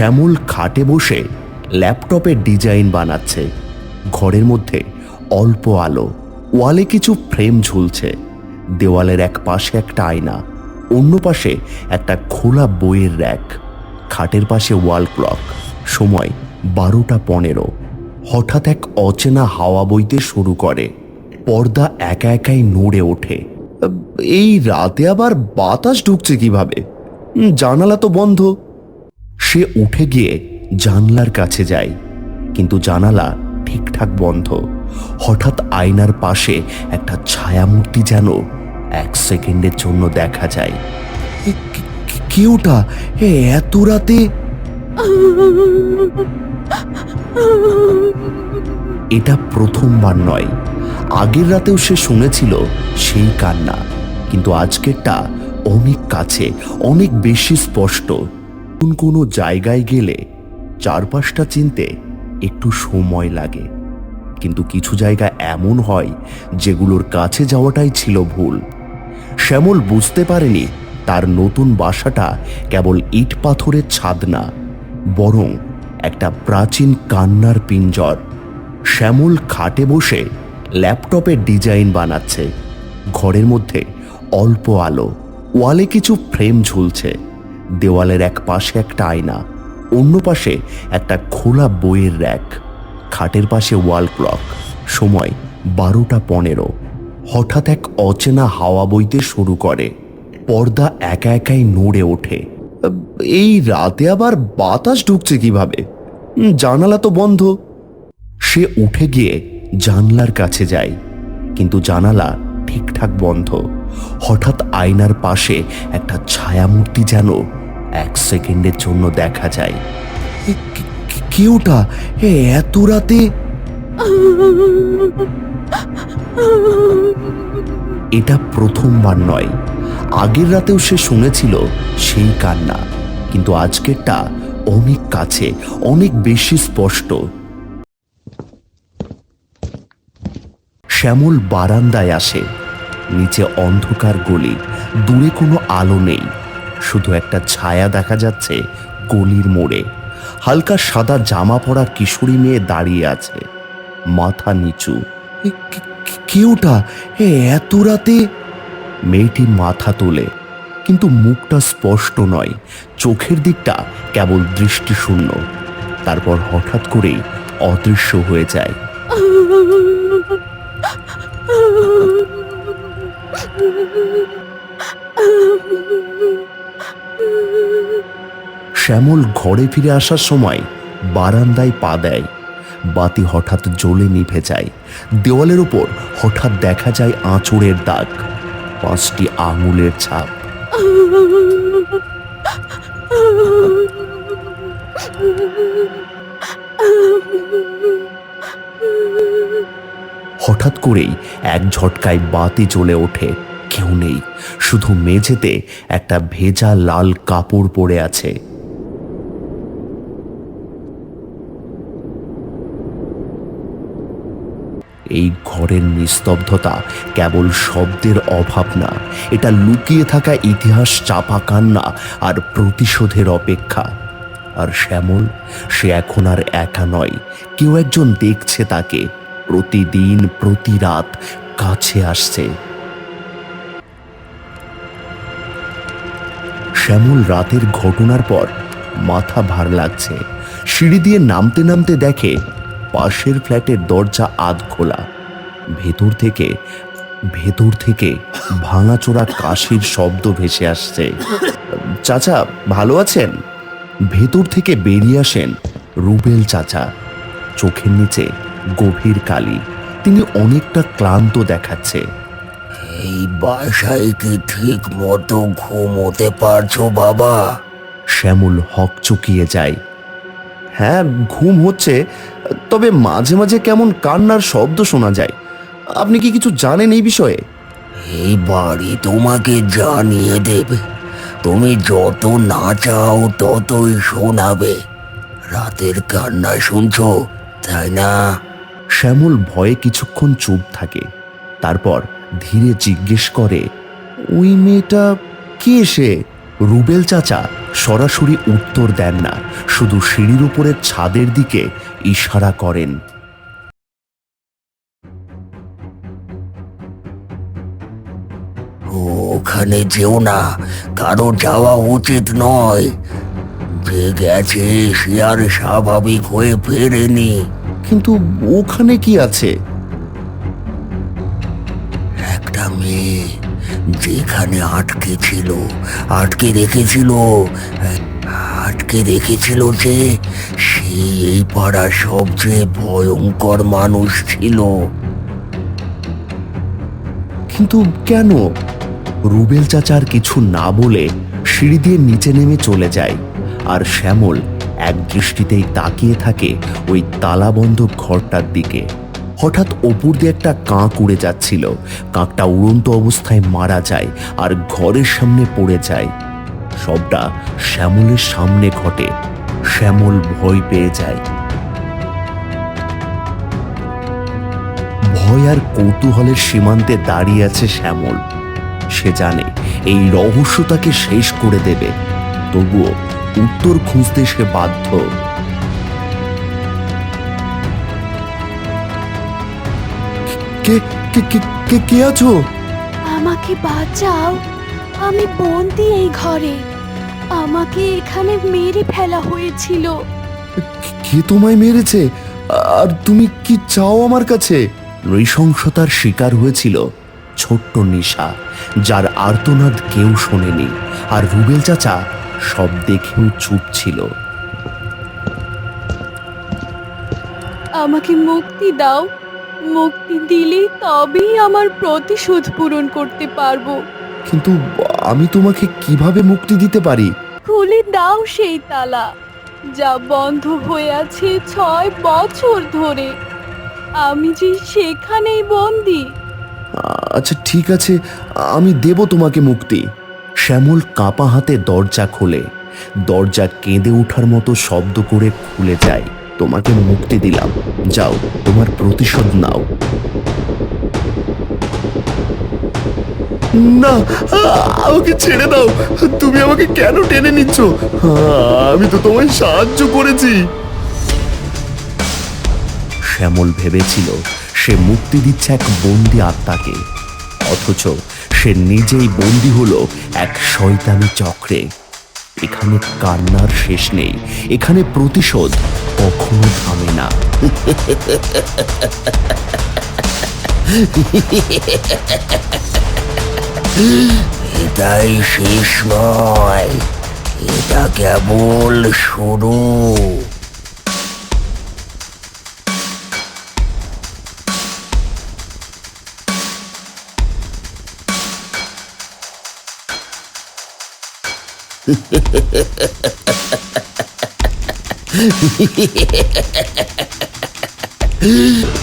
শ্যামল খাটে বসে ল্যাপটপের ডিজাইন বানাচ্ছে। ঘরের মধ্যে অল্প আলো, ওয়ালে কিছু ফ্রেম ঝুলছে। দেওয়ালের এক পাশে একটা আয়না, অন্য পাশে একটা খোলা বইয়ের র্যাক। খাটের পাশে ওয়াল ক্লক, সময় বারোটা পনেরো। হঠাৎ এক অচেনা হাওয়া বইতে শুরু করে। পর্দা একা একাই নড়ে ওঠে। এই রাতে আবার বাতাস ঢুকছে কীভাবে? জানালা তো বন্ধ। সে উঠে গিয়ে জানলার কাছে যায়। কিন্তু জানালা ঠিকঠাক বন্ধ। হঠাৎ আয়নার পাশে একটা ছায়ামূর্তি যেন এক সেকেন্ডের জন্য দেখা যায়। এ, কে- কে- কে ওটা? এত রাতে? এটা প্রথমবার নয়। আগের রাতেও সে শুনেছিল সেই কান্না। কিন্তু আজকেরটা অনেক কাছে অনেক বেশি স্পষ্ট। কোন কোনো জায়গায় গেলে চারপাশটা চিনতে একটু সময় লাগে। কিন্তু কিছু জায়গা এমন হয় যেগুলোর কাছে যাওয়াটাই ছিল ভুল। শ্যামল বুঝতে পারেনি তার নতুন বাসাটা কেবল ইট পাথরের ছাদ না, বরং একটা প্রাচীন কান্নার পিঞ্জর। শ্যামল খাটে বসে ল্যাপটপের ডিজাইন বানাচ্ছে। ঘরের মধ্যে অল্প আলো, ওয়ালে কিছু ফ্রেম ঝুলছে। দেওয়ালের এক পাশে একটা আয়না, অন্য পাশে একটা খোলা বইয়ের র্যাক, খাটের পাশে ওয়াল ক্লক, সময় বারোটা পনেরো। হঠাৎ এক অচেনা হাওয়া বইতে শুরু করে, পর্দা একা একাই নড়ে ওঠে। এই রাতে আবার বাতাস ঢুকছে কীভাবে? জানালা তো বন্ধ। সে উঠে গিয়ে জানলার কাছে যায়, কিন্তু জানালা ঠিকঠাক বন্ধ। হঠাৎ আয়নার পাশে একটা ছায়ামূর্তি যেন এক সেকেন্ডের জন্য দেখা যায়। এ, কে- কে- কে ওটা? এ, এত রাতে? এটা প্রথমবার নয়। আগের রাতেও সে শুনেছিল সেই কান্না কিন্তু আজকেরটা অনেক কাছে অনেক বেশি স্পষ্ট। শ্যামল বারান্দায় আসে নিচে অন্ধকার গলি দূরে কোনো আলো নেই। শুধু একটা ছায়া দেখা যাচ্ছে গলির মোড়ে। হালকা সাদা জামা পরা কিশোরী মেয়ে দাঁড়িয়ে আছে। মাথা নিচু। এ, কে- কে- কে ওটা? এ এত রাতে? মেয়েটি মাথা তোলে কিন্তু মুখটা স্পষ্ট নয়। চোখের দিকটা কেবল দৃষ্টিশূন্য। তারপর হঠাৎ করেই অদৃশ্য হয়ে যায়। শ্যামল ঘরে ফিরে আসার সময় বারান্দায় পা দেয়। বাতি হঠাৎ জ্বলে নিভে যায়। দেওয়ালের ওপর হঠাৎ দেখা যায় আঁচড়ের দাগ। পাঁচটি আঙুলের ছাপ। হঠাৎ করেই এক ঝটকায় বাতি জ্বলে ওঠে। কেউ নেই। শুধু মেঝেতে একটা ভেজা লাল কাপড় পড়ে আছে। এই ঘরের নিস্তব্ধতা কেবল শব্দের অভাব না, এটা লুকিয়ে থাকা ইতিহাস চাপা কান্না আর প্রতিশোধের অপেক্ষা। আর শ্যামল, সে এখন আর একা নয়, কেউ একজন দেখছে তাকে, প্রতিদিন প্রতি রাত কাছে আসছে। শ্যামল রাতের ঘটনার পর মাথা ভার লাগছে, সিঁড়ি দিয়ে নামতে নামতে দেখে পাশের ফ্ল্যাটের দরজা আধ খোলা। ভেতর থেকে ভেতর থেকে ভাঙাচোরা কাশির শব্দ ভেসে আসছে। চাচা ভালো আছেন? ভেতর থেকে বেরিয়ে আসেন রুবেল চাচা। চোখের নিচে গভীর কালি। তিনি অনেকটা ক্লান্ত দেখাচ্ছে। এই বাসায় কি ঠিক মতো ঘুমোতে পারছ বাবা? শ্যামল হক চুকিয়ে যায়। হ্যাঁ ঘুম হচ্ছে তবে মাঝে মাঝে কেমন কান্নার শব্দ শোনা যায়। আপনি কি কিছু জানেন এই বিষয়ে? এই বাড়ি তোমাকে জানিয়ে দেবে। তুমি যত না চাও ততই শোনাবে। রাতের কান্না শুনছো তাই না? শ্যামল ভয়ে কিছুক্ষণ চুপ থাকে। তারপর ধীরে জিজ্ঞেস করে ওই মেয়েটা কে সে? রুবেল চাচা? সরাসরি উত্তর দেন না শুধু সিঁড়ির উপরের ছাদের দিকে ইশারা করেন। ওখানে যেও না কারও যাওয়া উচিত নয়। যে গেছে সে আর স্বাভাবিক হয়ে ফেরেনি। কিন্তু ওখানে কি আছে? একটা মেয়ে যেখানে আটকে ছিল, আটকে রেখেছিল আটকে রেখেছিল যে সে এই সবচেয়ে ভয়ঙ্কর মানুষ ছিল। কিন্তু কেন? রুবেল চাচার কিছু না বলে সিঁড়ি দিয়ে নিচে নেমে চলে যায়, আর শ্যামল এক দৃষ্টিতেই তাকিয়ে থাকে ওই তালাবন্ধ ঘরটার দিকে। হঠাৎ ওপর দিয়ে একটা কাক উড়ে যাচ্ছিল। কাকটা উড়ন্ত অবস্থায় মারা যায় আর ঘরের সামনে পড়ে যায়। সবটা শ্যামলের সামনে ঘটে। শ্যামল ভয় পেয়ে যায়। ভয় আর কৌতূহলের সীমান্তে দাঁড়িয়ে আছে শ্যামল। সে জানে এই রহস্য তাকে শেষ করে দেবে। তবুও উত্তর খুঁজতে সে বাধ্য। কে কে কে কে কে আছো? আমাকে বাঁচাও। আমি বন্দি এই ঘরে। আমাকে এখানে মেরে ফেলা হয়েছিল। কে তোমায় মেরেছে? আর তুমি কি চাও আমার কাছে? নৃশংসতার শিকার হয়েছিল ছোট্ট নিশা যার আর্তনাদ কেউ শোনেনি আর রুবেল চাচা সব দেখেও চুপ ছিল। আমাকে মুক্তি দাও। মুক্তি দিলে তবেই আমার প্রতিশোধ পূরণ করতে পারব। কিন্তু আমি তোমাকে কীভাবে মুক্তি দিতে পারি? খুলে দাও সেই তালা যা বন্ধ হয়ে আছে ছয় বছর ধরে। আমি যে সেখানেই বন্দি। আচ্ছা ঠিক আছে আমি দেব তোমাকে মুক্তি। শ্যামল কাঁপা হাতে দরজা খোলে। দরজা কেঁদে ওঠার মতো শব্দ করে খুলে যায়। তোমাকে মুক্তি দিলাম। যাও, তোমার প্রতিশোধ নাও। না, আমাকে ছেড়ে দাও। তুমি আমাকে কেন টেনে নিচ্ছ? আমি তো তোমায় সাহায্য করেছি। শ্যামল ভেবেছিল, সে মুক্তি দিচ্ছে এক বন্দি আত্মাকে। অথচ সে নিজেই বন্দি হলো এক শয়তানি চক্রে। এখানে কান্নার শেষ নেই। এখানে প্রতিশোধ কখনো থামে না। এটাই শেষ নয়। এটা কেবল শুরু। Yeah.